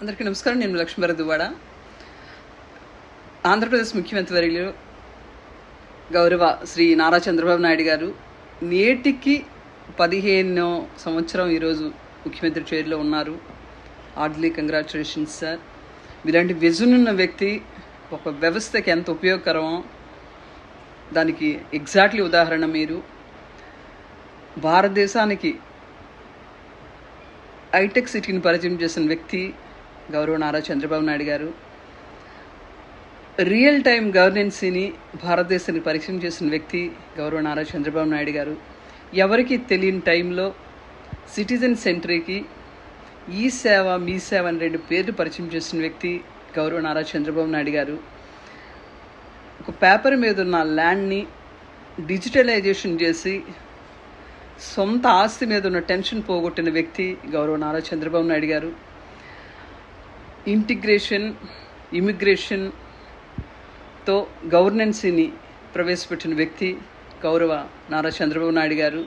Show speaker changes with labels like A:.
A: అందరికీ నమస్కారం. నేను లక్ష్మీవర ఆంధ్రప్రదేశ్ ముఖ్యమంత్రి వర్యులు గౌరవ శ్రీ నారా చంద్రబాబు నాయుడు గారు నేటికి పదిహేనో సంవత్సరం ఈరోజు ముఖ్యమంత్రి చైర్లో ఉన్నారు. Hardly congratulations sir. మీలాంటి విజన్ వ్యక్తి ఒక వ్యవస్థకి ఎంత ఉపయోగకరమో దానికి ఎగ్జాక్ట్లీ ఉదాహరణ మీరు. భారతదేశానికి హైటెక్ సిటీని పరిచయం చేసిన వ్యక్తి గౌరవ నారా చంద్రబాబు నాయుడు గారు. రియల్ టైం గవర్నెన్సీని భారతదేశానికి పరిచయం చేసిన వ్యక్తి గౌరవ నారా చంద్రబాబు నాయుడు గారు. ఎవరికి తెలియని టైంలో సిటిజన్ సెంటరీకి ఈ సేవ మీ సేవ అని రెండు పేర్లు పరిచయం చేసిన వ్యక్తి గౌరవ నారా చంద్రబాబు నాయుడు గారు. ఒక పేపర్ మీద ఉన్న ల్యాండ్ని డిజిటలైజేషన్ చేసి సొంత ఆస్తి మీద ఉన్న టెన్షన్ పోగొట్టిన వ్యక్తి గౌరవ నారా చంద్రబాబు నాయుడు గారు. ఇంటిగ్రేషన్ ఇమిగ్రేషన్తో గవర్నెన్సీని ప్రవేశపెట్టిన వ్యక్తి గౌరవ నారా చంద్రబాబు నాయుడు గారు.